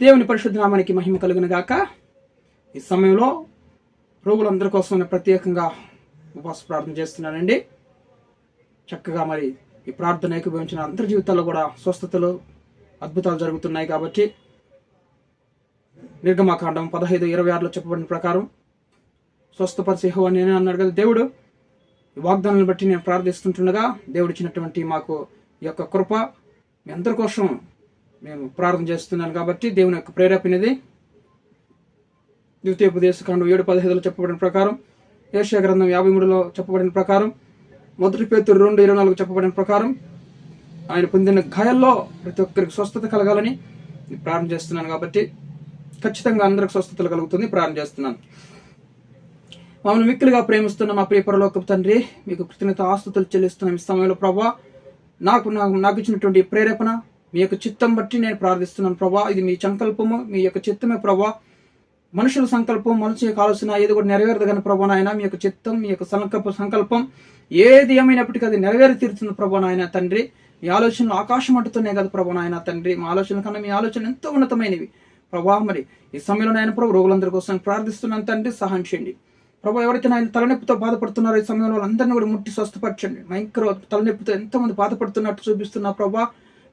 దేవుని పరిశుద్ధనామానికి మహిమ కలుగును గాక. ఈ సమయంలో రోగులందరి కోసం ప్రత్యేకంగా ఉపవాస ప్రార్థన చేస్తున్నానండి. చక్కగా మరి ఈ ప్రార్థన ఏకీభవించిన అందరి జీవితాల్లో కూడా స్వస్థతలు అద్భుతాలు జరుగుతున్నాయి కాబట్టి నిర్గమాకాండం పదహైదు ఇరవై ఆరులో చెప్పబడిన ప్రకారం స్వస్థపరిచే అని నేనే అన్నాడు కదా దేవుడు. ఈ వాగ్దానాలను బట్టి నేను ప్రార్థిస్తుంటుండగా దేవుడిచ్చినటువంటి మాకు ఈ యొక్క కృప మీ అందరి కోసం నేను ప్రార్థన చేస్తున్నాను కాబట్టి దేవుని యొక్క ప్రేరేపణది ద్వితీయోపదేశకాండం ఏడు పదహైదులో చెప్పబడిన ప్రకారం ఏషియా గ్రంథం యాభై మూడులో చెప్పబడిన ప్రకారం మొదటి పేతురు రెండు ఇరవై నాలుగు చెప్పబడిన ప్రకారం ఆయన పొందిన గాయాల్లో ప్రతి ఒక్కరికి స్వస్థత కలగాలని నేను చేస్తున్నాను కాబట్టి ఖచ్చితంగా అందరికి స్వస్థతలు కలుగుతుంది. ప్రారంభ చేస్తున్నాను. మమ్మల్ని మిక్కులుగా ప్రేమిస్తున్న మా ప్రియ తండ్రి మీకు కృతజ్ఞత ఆస్తుతులు చెల్లిస్తున్న ఈ సమయంలో. ప్రభా నాకు నాకు నాకు ఇచ్చినటువంటి ప్రేరేపణ మీ యొక్క చిత్తం బట్టి నేను ప్రార్థిస్తున్నాను. ప్రభా ఇది మీ సంకల్పము మీ యొక్క చిత్తమే ప్రభా. మనుషుల సంకల్పం మనుషుల యొక్క ఆలోచన ఏది కూడా నెరవేరదు కానీ ప్రభా నాయన. మీ యొక్క చిత్తం మీ యొక్క సంకల్ప సంకల్పం ఏది ఏమైనప్పటికీ అది నెరవేరి తీరుతుంది ప్రభా నాయన తండ్రి. మీ ఆలోచనలు ఆకాశం అంటుతున్నాయి కదా ప్రభా నాయన తండ్రి. మా ఆలోచన కన్నా మీ ఆలోచన ఎంతో ఉన్నతమైనవి. ప్రభా మరి ఈ సమయంలో నాయన ప్రభు రోగులందరి కోసం ప్రార్థిస్తున్నాను తండ్రి. సహాయం చేయండి. ప్రభు ఎవరైతే ఆయన తలనొప్పితో బాధపడుతున్నారో ఈ సమయంలో వాళ్ళందరినీ కూడా ముట్టి స్వస్థపరచండి. భయంకర తలనొప్పితో ఎంతమంది బాధపడుతున్నట్టు చూపిస్తున్నా ప్రభా.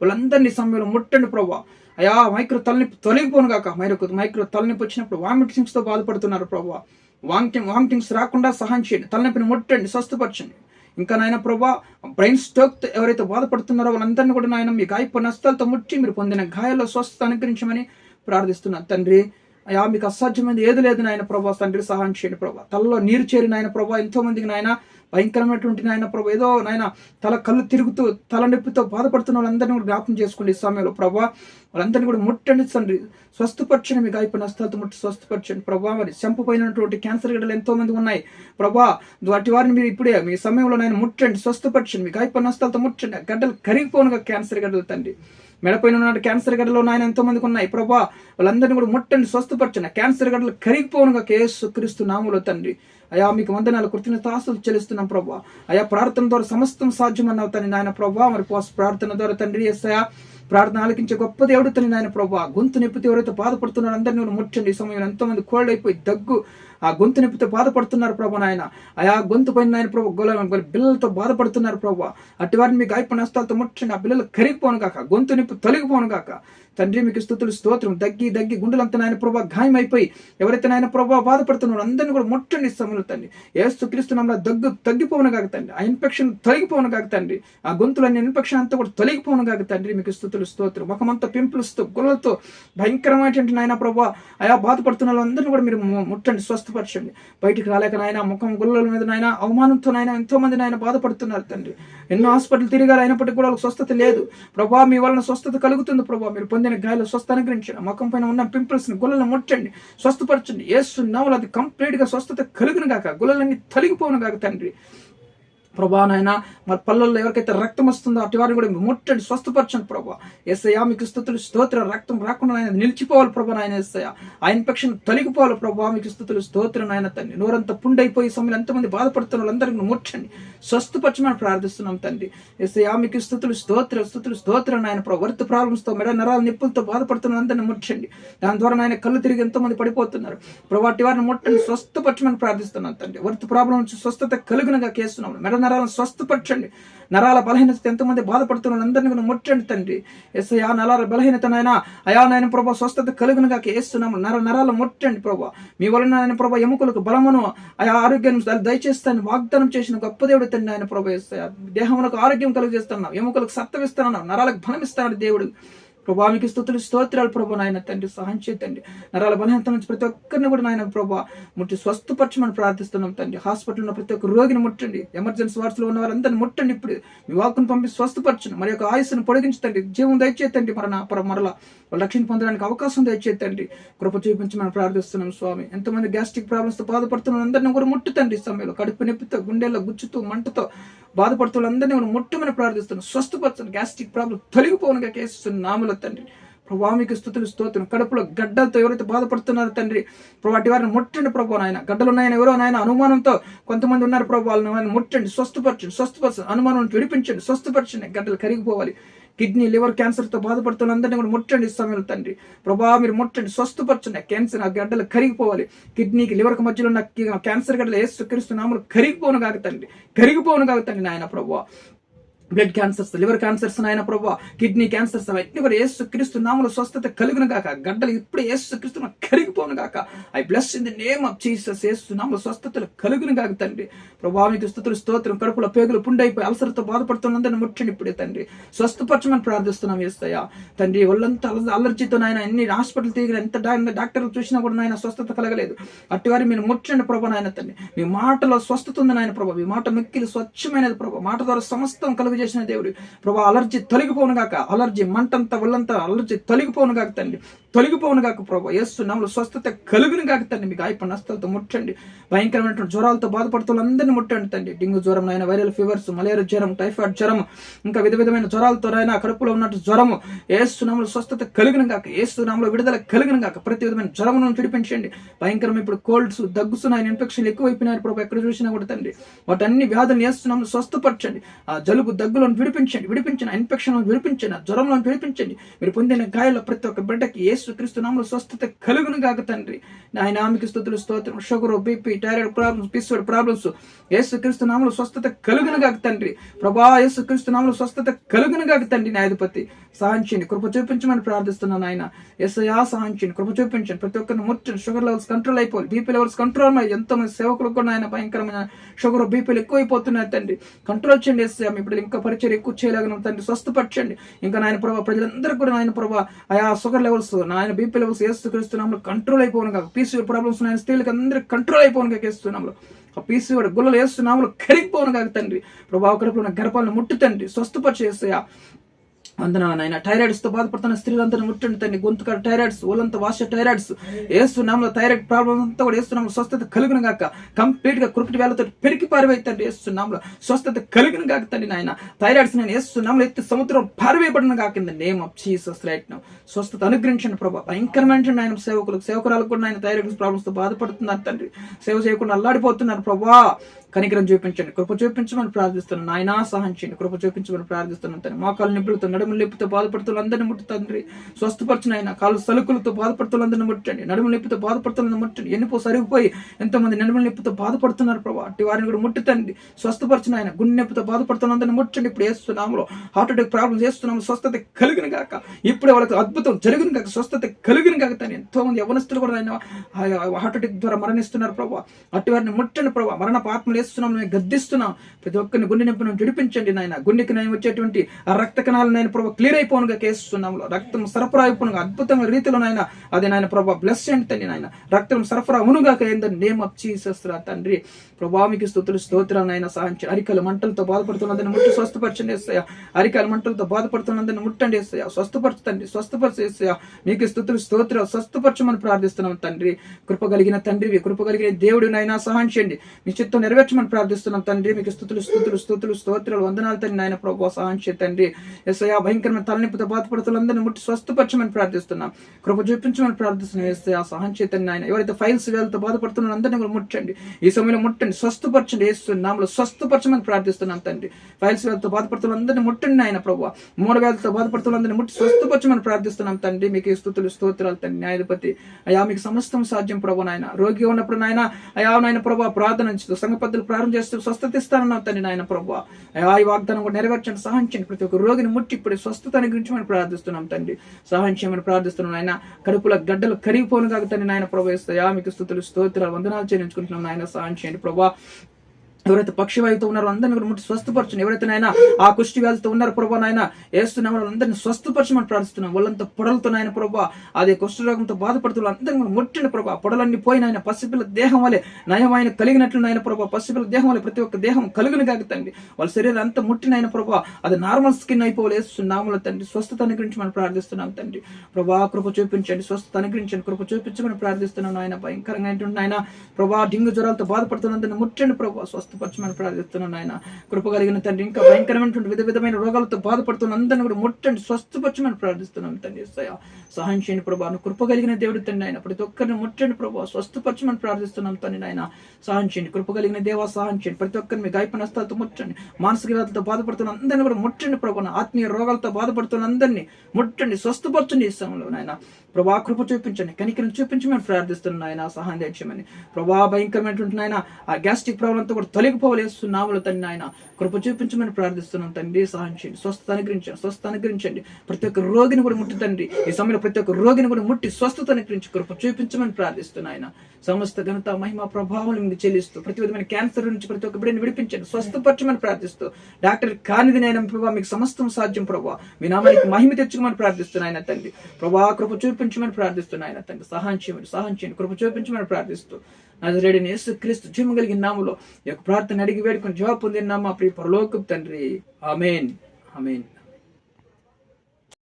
వాళ్ళందరినీ సమయంలో ముట్టండి ప్రభా. అయా మైక్రో తలనొప్పి తొలగిపోను కాక మైక్రో మైక్రో తలనొప్పి వచ్చినప్పుడు వామిటింగ్స్తో బాధపడుతున్నారు ప్రభా. వామిటింగ్ వామిటింగ్స్ రాకుండా సహాయం చేయండి. తలనొప్పిని ముట్టండి స్వస్థపరచండి. ఇంకా నాయన ప్రభా బ్రెయిన్ స్ట్రోక్ ఎవరైతే బాధపడుతున్నారో వాళ్ళందరినీ కూడా నాయన మీ గాయప నష్టాలతో ముట్టి మీరు పొందిన గాయాల్లో స్వస్థత అనుగ్రహించమని ప్రార్థిస్తున్నాను తండ్రి. అయా మీకు అసాధ్యమైనది ఏది లేదు నాయన ప్రభా. తండ్రి సహాయం చేయండి ప్రభా. తలలో నీరు చేరిన ఆయన ప్రభా ఎంతో మందికి నాయన భయంకరమైనటువంటి నాయన ప్రభా. ఏదో నాయన తల కళ్ళు తిరుగుతూ తల నొప్పితో బాధపడుతున్న వాళ్ళందరినీ కూడా జ్ఞాపకం చేసుకోండి సమయంలో ప్రభా. వాళ్ళందరినీ కూడా ముట్టండి తండ్రి స్వస్థపరచండి మీకు అయిపోయిన నష్టాలతో ముట్టి స్వస్థపరచండి ప్రభా. మరి చంపపోయినటువంటి క్యాన్సర్ గడ్డలు ఎంతో మంది ఉన్నాయి. ప్రభా వాటి వారిని మీరు ఇప్పుడే మీ సమయంలో నాయన ముట్టండి స్వస్థపరచండి. మీకు అయిపోయిన నష్టాలతో ముట్టండి. గడ్డలు కరిగిపోనుగా క్యాన్సర్ గడ్డలు తండ్రి. మెడపైన ఉన్న క్యాన్సర్ గడ్డలో నాయన ఎంతో మందికి ఉన్నాయి. ప్రభా వాళ్ళందరినీ కూడా ముట్టండి స్వస్థపరచండి. క్యాన్సర్ గడ్డలు కరిగిపోనుగా కేసు క్రీస్తు నాములో తండ్రి. అయా మీకు వందనాలు కృతజ్ఞత చెల్లిస్తున్నాం ప్రభా. అయా ప్రార్థన ద్వారా సమస్తం సాధ్యమన్నావు తండ్రి నాయన ప్రభా. మరి పోస్ ప్రార్థన ద్వారా తండ్రి ఎస్సయా ప్రార్థన ఆలకించే గొప్ప దేవుడు తని నాయన ప్రభా. గొంతు నొప్పితే ఎవరైతే బాధపడుతున్నారో అందరినీ కూడా ముట్టండి. ఈ సమయంలో ఎంతో మంది కోల్డ్ అయిపోయి దగ్గు ఆ గొంతు నొప్పితో బాధపడుతున్నారు ప్రభు నాయన. ఆయా గొంతు పైన ఆయన ప్రభు బిల్లలతో బాధపడుతున్నారు ప్రభు. అట్టి వారిని మీకు గాయపడిన నష్టాలతో ముట్టండి. ఆ బిల్లలు కరిగిపోను కాక గొంతు నొప్పి తొలగిపోను కాక. తండ్రి మీకు స్థుతులు స్తోత్రం. దగ్గి దగ్గి గుండెలంతా నాయన ప్రభావ గాయమైపోయి ఎవరైతే నాయన ప్రభా బాధపడుతున్నారో అందరిని కూడా ముట్టండి ఈ తండ్రి. ఏస్తు క్రీస్తున్నా దగ్గు తగ్గిపోను కాక తండ్రి. ఆ ఇన్ఫెక్షన్ తొలగిపోను కాక తండ్రి. ఆ గొంతులన్నీ ఇన్ఫెక్షన్ అంతా కూడా తొలగిపోను కాక తండ్రి. మీకు స్థుతులు స్తోత్రం. ముఖమంతా పింపుల్స్తో గుళ్ళతో భయంకరమైనటువంటి నాయన ప్రభా ఆయా బాధపడుతున్న వాళ్ళందరినీ కూడా మీరు ముట్టండి స్వస్థపరచండి. బయటికి రాలేక నాయన ముఖం గుల్లల మీద నాయన అవమానంతో నాయన ఎంతో మంది నాయన బాధపడుతున్నారు తండ్రి. ఎన్నో హాస్పిటల్ తిరిగారు అయినప్పటికీ కూడా వాళ్ళకి స్వస్థత లేదు. ప్రభా మీ వలన స్వస్థత కలుగుతుంది ప్రభా. మీరు పొందిన గాయాల స్వస్థ అనుగ్రహించండి ముఖం పైన ఉన్న పింపుల్స్ని ముట్టండి. స్వస్థపరచండి. ఏసు నవలు అది కంప్లీట్గా స్వస్థత కలుగును గాక గుల్లలన్నీ తలిగిపోను గాక తండ్రి. ప్రభా నాయన మరి పల్లెల్లో ఎవరికైతే రక్తం వస్తుందో అటు వారిని కూడా ముట్టండి స్వస్థపరచండి ప్రభా. ఎస్ఐయా మీకు స్థుతులు స్తోత్ర రక్తం రాకుండా ఆయన నిలిచిపోవాలి ప్రభా నాయన ఎస్ఐయా ఆ ఇన్ఫెక్షన్ తొలగిపోవాలి ప్రభా మీకు స్థుతులు స్తోత్ర నాయన తండ్రి. నోరంతా పుండైపోయి సమయంలో ఎంతమంది బాధపడుతున్న వాళ్ళందరికీ ముట్టండి. స్వస్థపరచమని ప్రార్థిస్తున్నాం తండ్రి. ఎస్ఐయా మీకు స్థుతులు స్తోత్ర స్థుతులు స్తోత్ర నాయన ప్రభా. వర్త్ ప్రాబ్లమ్స్తో మెడ నరాల నిప్పులతో బాధపడుతున్న అందరిని ముట్టండి. దాని ద్వారా నాయన కళ్ళు తిరిగి ఎంతోమంది పడిపోతున్నారు. ప్రభా అట్టి వారిని ముట్టండి స్వస్థపరచమని ప్రార్థిస్తున్నాం తండ్రి. వర్త్ ప్రాబ్లం నుంచి స్వస్థత కలుగునగా కేస్తున్నాం. మెడ నరాలను స్వస్థపరచండి. నరాల బలహీనత ఎంతమంది బాధపడుతున్న అందరినీ కూడా ముట్టండి తండ్రి. ఎస్ ఆ నరాల బలహీనత నాయన అయా నాయన ప్రభా స్వస్థత కలుగునుగా వేస్తున్నాము నర నరాల ముట్టండి ప్రభా. మీ వలన ఆయన ప్రభా ఎముకలకు బలమును ఆయా ఆరోగ్యం దయచేస్తాను వాగ్దానం చేసిన గొప్ప దేవుడు తండ్రి ఆయన ప్రభా దేహమునకు ఆరోగ్యం కలుగజేస్తున్నాం ఎముకలకు సత్తం నరాలకు బలం ఇస్తున్నాడు దేవుడు. ప్రభా మీకు స్థుతులు స్తోత్రాలు ప్రభా నాయన తండ్రి సహాయం చేయండి నరాల బలహీనత నుంచి ప్రతి ఒక్కరిని కూడా నాయన ప్రభా ముట్టి స్వస్థపరచమని ప్రార్థిస్తున్నాం తండ్రి. హాస్పిటల్ ఉన్న ప్రతి ఒక్క రోగిని ముట్టండి. ఎమర్జెన్సీ వార్డ్స్లో ఉన్న వారందరిని ముట్టండి ఇప్పుడు. మీ వాక్కును పంపి స్వస్థపరచండి మరి యొక్క ఆయుస్సును పొడిగించండి జీవం దయచేతండి మరణ పర మరల. వాళ్ళు రక్షణ పొందడానికి అవకాశం దయచేతండి కృప చూపించమని ప్రార్థిస్తున్నాం స్వామి. ఎంతమంది గ్యాస్ట్రిక్ ప్రాబ్లమ్స్తో బాధపడుతున్న అందరిని కూడా ముట్టుతండి సమయంలో. కడుపు నొప్పితో గుండెల్లో గుచ్చుతూ మంటతో బాధపడుతున్న అందరినీ కూడా ముట్టమని ప్రార్థిస్తున్నాం. స్వస్థపరచండి గ్యాస్ట్రిక్ ప్రాబ్లం తొలగిపోవనుగా కేసు నాముల తండ్రి. ప్రభా మీకు స్థుతులు స్తోత్రం. కడుపులో గడ్డలతో ఎవరైతే బాధపడుతున్నారో తండ్రి వాటి వారిని ముట్టండి ప్రభు నాయన. గడ్డలు ఉన్నాయని ఎవరో నాయన అనుమానంతో కొంతమంది ఉన్నారు ప్రభు వాళ్ళని ముట్టండి స్వస్థపరచండి స్వస్థపరచండి అనుమానం విడిపించండి స్వస్థపరచండి. గడ్డలు కరిగిపోవాలి. కిడ్నీ లివర్ క్యాన్సర్తో బాధపడుతున్న అందరినీ కూడా ముట్టండి సమయంలో తండ్రి. ప్రభా మీరు ముట్టండి స్వస్థపరచండి. ఆ క్యాన్సర్ ఆ గడ్డలు కరిగిపోవాలి. కిడ్నీకి లివర్కి మధ్యలో ఉన్న క్యాన్సర్ గడ్డలు ఏ క్రీస్తు కరిగిపోను కాక తండ్రి. కరిగిపోను కాక తండ్రి నాయన ప్రభా. బ్లడ్ క్యాన్సర్స్ లివర్ క్యాన్సర్స్ నాయన ప్రభు కిడ్నీ క్యాన్సర్స్ అవన్నీ కూడా ఏసు క్రీస్తు నామల స్వస్థత కలుగును గాక. గడ్డలు ఇప్పుడు ఏసు క్రీస్తు కరిగిపోను గాక. I bless in the name of Jesus Yesu నామల స్వస్థతలు కలుగును గాక తండ్రి. ప్రభా స్థుతులు స్తోత్రం కడుపులో పేగులు పుండైపోయి అలసరతో బాధపడుతున్నందుని ముట్టండి ఇప్పుడే తండ్రి. స్వస్థపరచమని ప్రార్థిస్తున్నాం ఏస్తయ్యా తండ్రి ఒళ్ళంతా అల- అలర్జీతో నాయన ఎన్ని హాస్పిటల్ తిరిగిన ఎంత డాక్టర్లు చూసినా కూడా నాయన స్వస్థత కలగలేదు. అట్టివారి మీరు ముట్టండి ప్రభా నాయన తండ్రి. మీ మాటలో స్వస్థత ఉంది నాయన ప్రభా. మీ మాట మిక్కిలి స్వచ్ఛమైనది ప్రభా. మాట ద్వారా సమస్తం కలుగు చేసిన దేవుడు. ప్రభా అలర్జీ తొలగిపోను గాక. అలర్జీ మంటంతా ఒళ్ళంతా అలర్జీ తొలగిపోను గాక తండ్రి తొలగిపోను గాక ప్రభా. యేసు స్వస్థత కలుగును గాక తండ్రి మీకు గాయపడిన నష్టాలతో ముట్టండి. భయంకరమైనటువంటి జ్వరాలతో బాధపడుతున్న అందరినీ ముట్టండి తండ్రి డెంగ్యూ జ్వరం అయినా వైరల్ ఫీవర్స్ మలేరియా జ్వరం టైఫాయిడ్ జ్వరం ఇంకా విధ విధమైన జ్వరాలతో అయినా కడుపులో ఉన్నట్టు జ్వరము. ఏసు నామలో స్వస్థత కలుగును గాక. ఏసు నామలో విడుదల కలుగును గాక. ప్రతి విధమైన జ్వరం విడిపించండి. భయంకరం ఇప్పుడు కోల్డ్స్ దగ్గుస్తున్నాయి ఇన్ఫెక్షన్లు ఎక్కువైపోయినారు ప్రభు. ఎక్కడ చూసినా కూడా తండ్రి వాటన్ని వ్యాధులు వేస్తున్నాము స్వస్థపరచండి. ఆ జలుబు దగ్గు దగ్గులను విడిపించండి విడిపించిన ఇన్ఫెక్షన్ విడిపించండి ఆ జ్వరంలో విడిపించండి. మీరు పొందిన గాయాల్లో ప్రతి ఒక్క బిడ్డకి ఏసు క్రీస్తునామలో స్వస్థత కలుగును కాక తండ్రి. ఆయన ఆమెకి స్థుతులు స్తోత్రం. షుగర్ బీపీ థైరాయిడ్ ప్రాబ్లమ్స్ పిస్వడ్ ప్రాబ్లమ్స్ యేసు క్రీస్తునామలో స్వస్థత కలుగును కాక తండ్రి. ప్రభా ఏసు క్రీస్తునామలో స్వస్థత కలుగును కాక తండ్రి న్యాయాధిపతి. సహాయించండి కృప చూపించమని ప్రార్థిస్తున్నాను ఆయన ఎస్ఐయా సహాయించండి కృప చూపించండి. ప్రతి ఒక్కరిని ముట్టండి. షుగర్ లెవెల్స్ కంట్రోల్ అయిపోవాలి. బీపీ లెవెల్స్ కంట్రోల్ అయ్యి ఎంతో మంది సేవకులకు కూడా ఆయన భయంకరమైన షుగర్ బీపీలు ఎక్కువైపోతున్నాయి తండ్రి. కంట్రోల్ చేయండి ఎస్ఐ ఇప్పుడు యొక్క పరిచయం ఎక్కువ చేయలేగను తండ్రి స్వస్థపరచండి. ఇంకా నాయన ప్రభావ ప్రజలందరూ కూడా నాయన ప్రభావ ఆయా షుగర్ లెవెల్స్ నాయన బీపీ లెవెల్స్ వేస్తూ కంట్రోల్ అయిపోను కాక పీసీ ప్రాబ్లమ్స్ నాయన స్త్రీలకు అందరికి కంట్రోల్ అయిపోను కాక వేస్తున్నాము ఆ పీసీ కూడా గుల్లలు వేస్తున్నాము కరిగిపోను కాక తండ్రి. ప్రభావ కడుపులో ఉన్న గర్భాలను ముట్టు తండ్రి స్వస్థపరిచేస్తాయా వందన నాయన థైరాయిడ్స్తో బాధపడుతున్న స్త్రీలందరూ ముట్టండి తండ్రి గొంతు థైరాయిడ్స్ ఒళ్ళంతా వాష థైరాయిడ్స్ ఏస్తున్నాంలో థైరాయిడ్ ప్రాబ్లమ్ అంతా కూడా ఏస్తున్నాంలో స్వస్థత కలిగిన గాక కంప్లీట్గా కురుకుటి వేలతో పెరిగి పారివేతండి ఏస్తున్నాంలో స్వస్థత కలిగిన గాక తండ్రి నాయన. థైరాయిడ్స్ నేను ఏస్తున్నాంలో ఎత్తి సముద్రం పారివేయబడిన కాకింది name of Jesus right now స్వస్థత అనుగ్రహించండి ప్రభా. భయంకరమైన ఆయన సేవకులకు సేవకురాలకు కూడా ఆయన థైరాయిడ్స్ ప్రాబ్లమ్స్తో బాధపడుతున్నారు తండ్రి. సేవ చేయకుండా అల్లాడిపోతున్నారు ప్రభా. కనికరం చూపించండి. కృప చూపించమని ప్రార్థిస్తున్నాను. నాయనా సహాయం చేయండి. కృప చూపించమని ప్రార్థిస్తున్నాను తండ్రి. మోకాలు నిప్పులతో నడుము నొప్పితో బాధపడుతున్న అందరిని ముట్టు తండ్రి. స్వస్థపరచిన ఆయన కాళ్ళు సలుకులతో బాధపడుతున్న అందరిని ముట్టండి. నడుము నొప్పితో బాధపడుతున్న ముట్టండి. ఎన్నిపో సరిగిపోయి ఎంతో మంది నడుము నొప్పితో బాధపడుతున్నారు ప్రభా. అట్టి వారిని కూడా ముట్టుతండి స్వస్థపరచిన ఆయన గుండె నొప్పితో బాధపడుతున్న అందరిని ముట్టండి. ఇప్పుడు వేస్తున్నాములో హార్ట్ అటాక్ ప్రాబ్లమ్స్ చేస్తున్నాము స్వస్థత కలిగిన కాక ఇప్పుడే వాళ్ళకి అద్భుతం జరిగిన కాక స్వస్థత కలిగిన కాక తను ఎంతో మంది యవనస్తులు కూడా ఆయన హార్ట్ అటాక్ ద్వారా మరణిస్తున్నారు ప్రభా. అట్టి వారిని ముట్టండి ప్రభా. మరణ పాత్మలు వేస్తున్నాం మేము గద్దిస్తున్నాం. ప్రతి ఒక్కరిని గుండె నొప్పి విడిపించండి నాయన. గుండెకి నేను వచ్చేటువంటి ఆ రక్త కణాలు నేను ప్రభా క్లియర్ అయిపోనుగా కేస్తున్నాము రక్తం సరఫరా అయిపోనుగా. అద్భుతమైన రీతిలో నాయన అది నాయన ప్రభావ బ్లెస్ చేయండి తండ్రి నాయన. రక్తం సరఫరా అవునుగా ఏందని నేమ్ ఆఫ్ జీసస్ రా తండ్రి. ప్రభావికి మీకు స్తుతులు స్తోత్రాలు నాయన సహాయించి అరికల మంటలతో బాధపడుతున్నదని ముట్టి స్వస్థపరచండి వేస్తాయా అరికల మంటలతో బాధపడుతున్నదని ముట్టండి వేస్తాయా స్వస్థపరచండి స్వస్థపరిచేస్తాయా మీకు స్థుతులు స్తోత్ర స్వస్థపరచమని ప్రార్థిస్తున్నాం తండ్రి. కృప కలిగిన తండ్రివి కృప కలిగిన దేవుడు నాయన సహాయం చేయండి మీ చిత్తం మనం ప్రార్థిస్తున్నాం తండ్రి. మీకు స్థుతులు స్థుతులు స్థుతులు స్తోత్రాలు వందనాలు తండ్రి నాయన ప్రభు సహాయం చేయ తండ్రి. ఎస్ఐయా భయంకరమైన తలనొప్పితో బాధపడుతులందరినీ ముట్టి స్వస్థపరచమని ప్రార్థిస్తున్నాం. కృప చూపించమని ప్రార్థిస్తున్నాం. ఎస్ఐ సహాయం చేతండి తండ్రి నాయన. ఎవరైతే ఫైల్స్ వేలతో బాధపడుతున్నారో అందరినీ కూడా ముట్టండి. ఈ సమయంలో ముట్టండి. స్వస్థపరచండి. వేస్తున్నాంలో స్వస్థపరచమని ప్రార్థిస్తున్నాం తండ్రి. ఫైల్స్ వేలతో బాధపడుతున్న అందరినీ ముట్టండి ఆయన ప్రభు. మూడు వేలతో బాధపడుతున్న ముట్టి స్వస్థపరచమని ప్రార్థిస్తున్నాం తండ్రి. మీకు స్థుతులు స్తోత్రాలు తండ్రి న్యాయాధిపతి. అయా మీకు సమస్తం సాధ్యం ప్రభు నాయన. రోగి ఉన్నప్పుడు నాయన అయా నాయన ప్రభు ప్రార్థన చేస్తూ సంఘ పద్ధతులు ప్రారంభం చేస్తూ స్వస్థత ఇస్తానన్నావు తండ్రి నాయన ప్రభు. ఆ వాగ్దానం కూడా నెరవేర్చండి సహాయం చేయండి. ప్రతి ఒక్క రోగిని ముట్టి ఇప్పుడు స్వస్థత అనుగ్రహించమని ప్రార్థిస్తున్నాం తండ్రి. సహాయం చేయమని ప్రార్థిస్తున్నాం నాయన. కడుపుల గడ్డలు కరిగిపోను కాక తండ్రి నాయన ప్రభు ఇస్తాయా మీకు స్థుతులు స్తోత్రాలు వందనాలు చేయించుకుంటున్నాం నాయన. సహాయం చేయండి ప్రభా. ఎవరైతే పక్షివాయుతో ఉన్నారో అందరిని కూడా ముట్టి స్వస్థపరచండి ఎవరైతే నాయన ఆ కుష్టి వ్యాధితో ఉన్నారో ప్రభా నాయన వేస్తున్న వాళ్ళందరినీ స్వస్థపరచమని ప్రార్థిస్తున్నాం. వాళ్ళంతా పొడలతో నాయన ప్రభా అదే కుష్ఠరోగంతో బాధపడుతున్న అందరిని కూడా ముట్టండి ప్రభా. పొడలన్నీ పోయిన ఆయన పసిపిల్ల దేహం వలె నయమైన కలిగినట్లు నాయన ప్రభా పసిపిల్ల దేహం వలె ప్రతి ఒక్క దేహం కలుగును తండ్రి. వాళ్ళ శరీరం అంతా ముట్టిన ఆయన ప్రభా అది నార్మల్ స్కిన్ అయిపోవాలి. వేస్తున్నాముల తండ్రి స్వస్థత అనుగ్రహించి మనం ప్రార్థిస్తున్నాం తండ్రి. ప్రభా కృప చూపించండి స్వస్థత అనుగ్రహించండి కృప చూపించమని ప్రార్థిస్తున్నాం ఆయన భయంకరంగా ఏంటంటే ఆయన ప్రభా డింగు జ్వరాలతో బాధపడుతున్నందుకు ముట్టండి ప్రభా స్వస్థ స్వస్థపరచమని ప్రార్థిస్తున్నాను ఆయన కృప కలిగిన తండ్రి ఇంకా భయంకరమైనటువంటి విధ విధమైన రోగాలతో బాధపడుతున్న అందరిని కూడా ముట్టండి స్వస్థపరచమని ప్రార్థిస్తున్నాం తండ్రి సహాయం చేయండి ప్రభా కృప కలిగిన దేవుడు తండ్రి ఆయన ప్రతి ఒక్కరిని ముట్టండి ప్రభా స్వస్థపరచమని ప్రార్థిస్తున్నాం తండ్రి నాయన. సహాయం చేయండి కృప కలిగిన దేవా సహాయం చేయండి. ప్రతి ఒక్కరిని మీ గాయప నష్టాలతో ముట్టండి మానసిక వ్యాధులతో బాధపడుతున్న అందరిని కూడా ముట్టండి ప్రభా ఆత్మీయ రోగాలతో బాధపడుతున్న అందరినీ ముట్టండి స్వస్థపరచండి ఈ సమయంలో నాయన. ప్రభా కృప చూపించండి కనికరం చూపించమని ప్రార్థిస్తున్నాను ఆయన సహాయం చేయమని ప్రభా భయంకరమైనటువంటి నాయన ఆ గ్యాస్ట్రిక్ ప్రాబ్లం అంతా కూడా తొలగిపోవలేస్తున్నాములు తండ్రి ఆయన. కృప చూపించమని ప్రార్థిస్తున్నాం తండ్రి. సహాయం చేయండి. స్వస్థత అనుగ్రహించండి. స్వస్థత అనుగ్రహించండి. ప్రతి ఒక్క రోగిని కూడా ముట్టి తండ్రి. ఈ సమయంలో ప్రతి ఒక్క రోగిని కూడా ముట్టి స్వస్థత అనుగ్రహించి కృప చూపించమని ప్రార్థిస్తున్నాను ఆయన. సమస్త ఘనత మహిమ ప్రభావం మీకు చెల్లిస్తూ ప్రతి విధమైన క్యాన్సర్ నుంచి ప్రతి ఒక్క బిడ్డని విడిపించండి. స్వస్థపరచమని ప్రార్థిస్తూ డాక్టర్ కానిది నేను ప్రభావ మీకు సమస్తం సాధ్యం ప్రభావ మీ నామానికి మహిమ తెచ్చుకోమని ప్రార్థిస్తున్నాయన తండ్రి. ప్రభా కృప చూపించమని ప్రార్థిస్తున్నాయన తండ్రి. సహాయం చేయమని సహాయం చేయండి. కృప చూపించమని ప్రార్థిస్తూ నజరేడిని యేసు క్రీస్తు జీవం కలిగిన నామలో ఈ యొక్క ప్రార్థన అడిగి వేడుకొని జవాబు పొందిన మా ప్రియ పరలోకపు తండ్రి. అమేన్ అమేన్